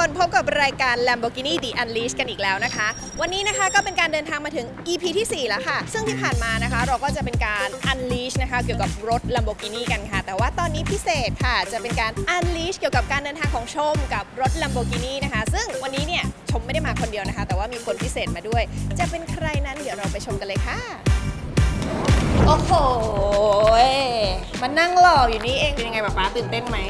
คนพบกับรายการ Lamborghini The Unleashed กันอีกแล้วนะคะ วันนี้นะคะก็เป็นการเดินทางมาถึง EP ที่ 4 แล้วค่ะ ซึ่งที่ผ่านมานะคะ เราก็จะเป็นการ Unleash นะคะ เกี่ยวกับรถ Lamborghini กันค่ะ แต่ว่าตอนนี้พิเศษค่ะ จะเป็นการ Unleash เกี่ยวกับการเดินทางของชมกับรถ Lamborghini นะคะ ซึ่งวันนี้เนี่ยชมไม่ได้มาคนเดียวนะคะ แต่ว่ามีคนพิเศษมาด้วย จะเป็นใครนั้นเดี๋ยวเราไปชมกันเลยค่ะโอ้โหมันนั่งหล่ออยู่นี่เองเป็นยังไงป๊าป๊าตื่นเต้นไหม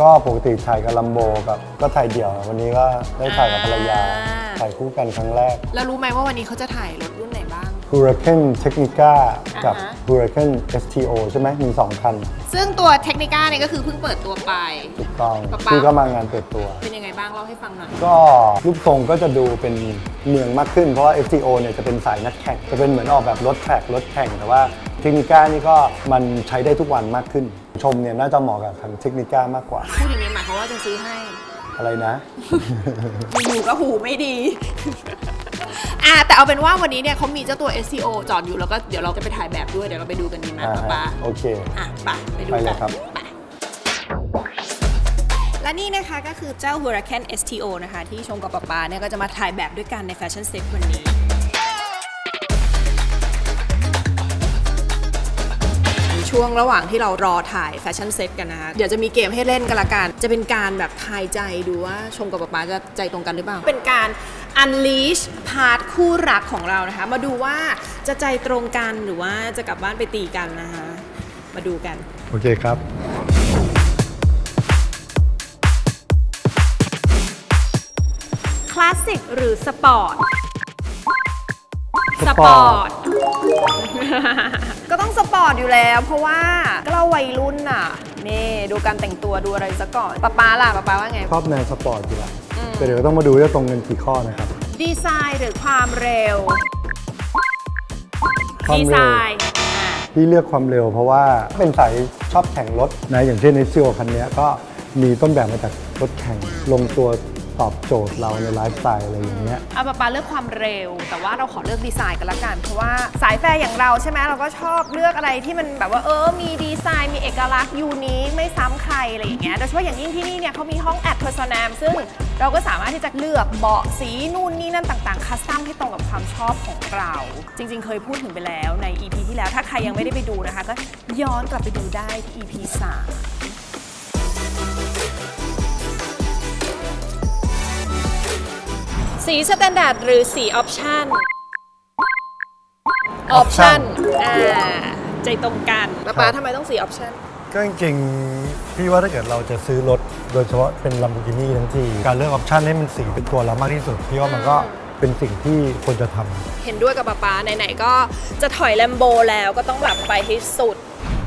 ก็ปกติถ่ายกับลัมโบกับก็ถ่ายเดี่ยว วันนี้ก็ได้ถ่ายกับภรรยา อ่า ถ่ายคู่กันครั้งแรก แล้วรู้ไหมว่าวันนี้เขาจะถ่ายรถรุ่นไหนบ้าง Huracan Technica กับ อ่าฮะ Huracan STO ใช่ไหมมี2คันซึ่งตัวเทคนิก้าเนี่ยก็คือเพิ่งเปิดตัวไป ถูกต้องป๊าป๊าที่ก็มางานเปิดตัว เป็นยังไงบ้างเล่าให้ฟังหน่อย ก็รูปทรงก็จะดูเป็นเมืองมากขึ้น เพราะว่า FTO เนี่ยจะเป็นสายนักแข่ง จะเป็นเหมือนออกแบบรถแทร็กรถแข่ง แต่ว่าเทคนิก้านี่ก็มันใช้ได้ทุกวันมากขึ้น ชมเนี่ยน่าจะเหมาะกับทางเทคนิก้ามากกว่า พูดอย่างนี้หมายความว่าจะซื้อให้ อะไรนะ อยู่ก็หูไม่ดี อ่าแต่เอาเป็นว่าวันนี้เนี่ยเขามีเจ้าตัว SCO จอดอยู่แล้วก็เดี๋ยวเราจะไปถ่ายแบบด้วย เดี๋ยวเราไปดูกันดีไหมอ่าป๊าฮะป๊าโอเค อะไปไปดูไปเลกัยนครับ ไปและนี่นะคะก็คือเจ้า Huracan STO นะคะ ที่ชมกับป๊าป๊าเนี่ยก็จะมาถ่ายแบบด้วยกันในแฟชั่นเซ็ตวันนี้ ช่วงระหว่างที่เรารอถ่ายแฟชั่นเซ็ตกันนะคะเดี๋ยวจะมีเกมให้เล่นกันละกัน จะเป็นการแบบทายใจดูว่าชมกับป๊าป๊าจะใจตรงกันหรือเปล่า เป็นการ unleash พาร์ทคู่รักของเรานะคะ มาดูว่าจะใจตรงกันหรือว่าจะกลับบ้านไปตีกันนะคะ มาดูกัน โอเคครับ คลาสสิกหรือสปอร์ต สปอร์ต ก็ต้องสปอร์ตอยู่แล้ว เพราะว่าก็เราวัยรุ่นน่ะนี่ดูการแต่งตัวดูอะไรซะก่อนป๊าป๊าล่ะป๊าป๊าว่าไง ชอบแนวสปอร์ตอยู่แล้วแต่เดี๋ยวต้องมาดูว่าตรงกันกี่ข้อนะครับ ดีไซน์หรือความเร็ว ความดีเร็วไซน์อะพี่เลือกความเร็ว เพราะว่าเป็นสายชอบแข่งรถนะอย่างเช่นในซิโอคันเนี้ยก็มีต้นแบบมาจากรถแข่งลงตัว ตอบโจทย์เราในไลฟ์สไตล์อะไรอย่างเงี้ย เอาป๊าป๊าเลือกความเร็ว แต่ว่าเราขอเลือกดีไซน์กันละกัน เพราะว่าสายแฟร์อย่างเราใช่ไหมเราก็ชอบเลือกอะไรที่มันแบบว่าเออ มีดีไซน์มีเอกลักษณ์ยูนิคไม่ซ้ำใครอะไรอย่างเงี้ย โดยเฉพาะอย่างยิ่งที่นี่เนี่ยเขามีห้องแอดเพอร์ซนแมซึ่งเราก็สามารถที่จะเลือกเบาะสีนู่นนี่นั่นต่างๆ คัสตัมให้ตรงกับความชอบของเรา จริง ๆ เคยพูดถึงไปแล้วใน EP ที่แล้วถ้าใครยังไม่ได้ไปดูนะคะ ก็ย้อนกลับไปดูได้ที่ EP 3 สีสแตนดาร์ดหรือสีออปชั่น ออปชั่นอ่า ใจตรงกันป๊าป๊าทำไมต้องสีออปชั่น ก็จริงๆ พี่ว่าถ้าเกิดเราจะซื้อรถ โดยเฉพาะเป็น Lamborghini ทั้งที การเลือกออปชันให้มันสีเป็นตัวเรามากที่สุด พี่ว่ามันก็เป็นสิ่งที่ควรจะทำ เห็นด้วยกับป๊าป๊าไหนๆก็จะถอยแลมโบแล้วก็ต้องแบบไปให้สุด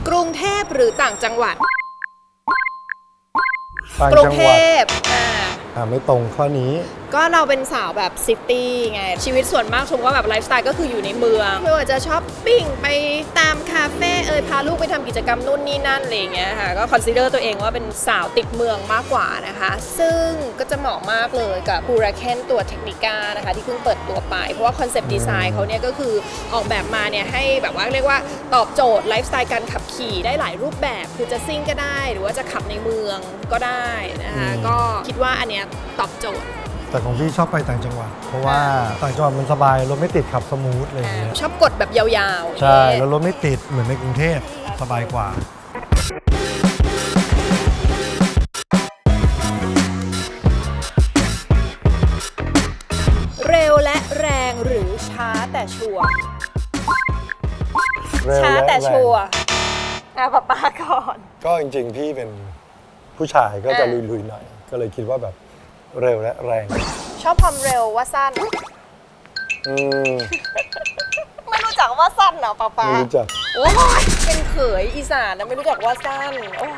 กรุงเทพหรือต่างจังหวัด ต่างกรุงจังเทหวัดพอ่า อ่าไม่ตรงข้อนี้ ก็เราเป็นสาวแบบซิตี้ไง ชีวิตส่วนมากชมว่าแบบไลฟ์สไตล์ก็คืออยู่ในเมือง ไม่ว่าจะช้อปปิ้งไปตามคาเฟ่เอย ลูกไปทำกิจกรรมนู่นนี่นั่นอะไรอย่างเงี้ยค่ะก็คอนซีเดอร์ตัวเองว่าเป็นสาวติดเมืองมากกว่านะคะ ซึ่งก็จะเหมาะมากเลยกับ h u r a c a n ตัวเทคนิก้านะคะที่เพิ่งเปิดตัวไป เพราะว่าคอนเซปต์ดีไซน์เขาเนี่ยก็คือออกแบบมาเนี่ยให้แบบว่าเรียกว่าตอบโจทย์ไลฟ์สไตล์การขับขี่ได้หลายรูปแบบ คือจะซิ่งก็ได้ หรือว่าจะขับในเมืองก็ได้นะคะอืมก็คิดว่าอันเนี้ยตอบโจทย์ แต่ของพี่ชอบไปต่างจังหวัด เพราะว่าต่างจังหวัดมันสบายรถไม่ติดขับสมูทอะไรอย่างเงี้ยชอบกดแบบยาวๆ ใช่อย่างแล้เงี้ยวรถไม่ติดเหมือนในกรุงเทพสบายกว่าเร็วและแรงหรือช้าแต่ชัวร์เร็วช้าและแต่แรงชัวร์อะป๊าป๊าก่อน ก็จริงๆ พี่เป็นผู้ชายก็จะอะลุยๆหน่อย ก็เลยคิดว่าแบบ เร็วและแรง ชอบความเร็วว่าสั้น อืมไม่รู้จักว่าสั้นเหรอป๊าป๊าไม่รู้จัก โอ้ยเป็นเขยอีสานนะไม่รู้จักว่าสั้นโอ้ย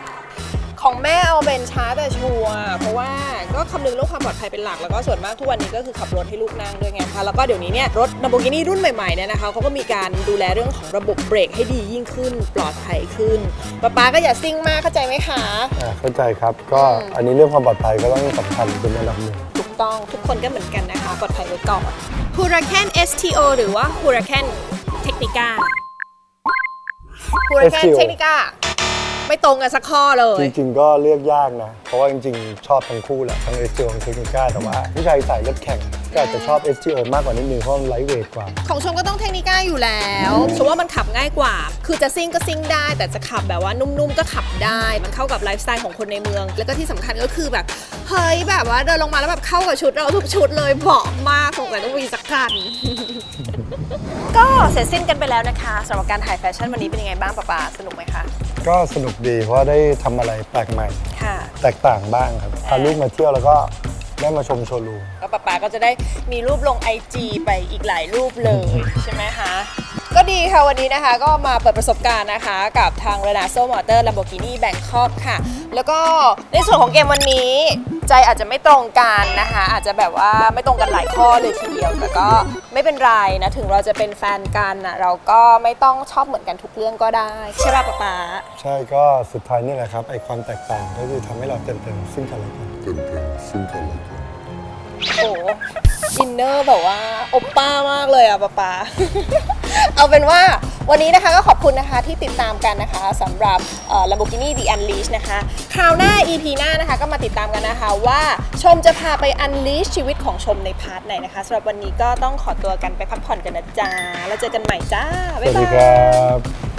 ของแม่เอาเป็นช้าแต่ชัวร์เพราะว่าก็คำนึงเรื่องความปลอดภัยเป็นหลักแล้วก็ส่วนมากทุกวันนี้ก็คือขับรถให้ลูกนั่งด้วยไงคะแล้วก็เดี๋ยวนี้เนี่ยรถ Lamborghini รุ่นใหม่ๆเนี่ยนะคะเขาก็มีการดูแลเรื่องของระบบเบรกให้ดียิ่งขึ้น ปลอดภัยขึ้นป๊าป๊าก็อย่าซิ่งมากเข้าใจไหมคะอ่าเข้าใจครับก็อืมอันนี้เรื่องความปลอดภัยก็ต้องสำคัญเป็นอันดับหนึ่งถูกต้องทุกคนก็เหมือนกันนะคะปลอดภัยไว้ก่อน Huracan STO หรือว่า Huracan Technica Huracan STO Technica ไม่ตรงกันสักข้อเลย จริงๆ ก็เลือกยากนะ เพราะว่าจริงๆ ชอบทั้งคู่แหละ ทั้ง STO ทั้งเทคนิก้าแต่ว่าผู้ชายสายรถแข่งก็อาจจะชอบ STO มากกว่านิดนึงเพราะมันไลท์เวทกว่า ของชมก็ต้องเทคนิก้าอยู่แล้วชมว่ามันขับง่ายกว่า คือจะซิ่งก็ซิ่งได้ แต่จะขับแบบว่านุ่มๆ ก็ขับได้ มันเข้ากับไลฟ์สไตล์ของคนในเมือง แล้วก็ที่สำคัญก็คือแบบ เฮ้ยแบบว่าเดินลงมาแล้วแบบเข้ากับชุดเราทุกชุดเลยเหมาะมากสงสัยต้องมีสักคัน ก็เสร็จสิ้นกันไปแล้วนะคะสำหรับการถ่ายแฟชั่นวันนี้เป็นยังไงบ้างป๊าป๊าสนุกไหมคะ ก็สนุกดีเพราะว่าได้ทำอะไรแปลกใหม่ ค่ะ แตกต่างบ้างครับพาลูกมาเที่ยวแล้วก็ได้มาชมโชว์รูมก็ป๊าป๊าก็จะได้มีรูปลง IG ไปอีกหลายรูปเลย ใช่ไหมคะ ก็ดีค่ะวันนี้นะคะก็มาเปิดประสบการณ์นะคะ กับทาง r e n a s o Motor Lamborghini Bangkok ค่ะ แล้วก็ในส่วนของเกมวันนี้ ใจอาจจะไม่ตรงกันนะคะอาจจะแบบว่าไม่ตรงกันหลายข้อเลยทีเดียว แต่ก็ไม่เป็นไรนะถึงเราจะเป็นแฟนกันนะเราก็ไม่ต้องชอบเหมือนกันทุกเรื่องก็ได้ใช่ป่ะป๊าป๊าใช่ก็สุดท้ายนี่แหละครับไอความแตกต่างก็คือทำให้เราเติมเต็มซึ่งกันและกันเติมเต็มซึ่งกันและกันโอ้โหอินเนอร์แบบว่าโอปป้ามากเลยอะป๊าป๊า เอาเป็นว่า วันนี้นะคะก็ขอบคุณนะคะที่ติดตามกันนะคะสำหรับ Lamborghini The Unleash นะคะ คราวหน้า EP หน้านะคะก็มาติดตามกันนะคะว่าชมจะพาไป Unleash ชีวิตของชมในพาร์ทไหนนะคะสำหรับวันนี้ก็ต้องขอตัวกันไปพักผ่อนกันนะจ๊ะแล้วเจอกันใหม่จ้า บ๊ายบาย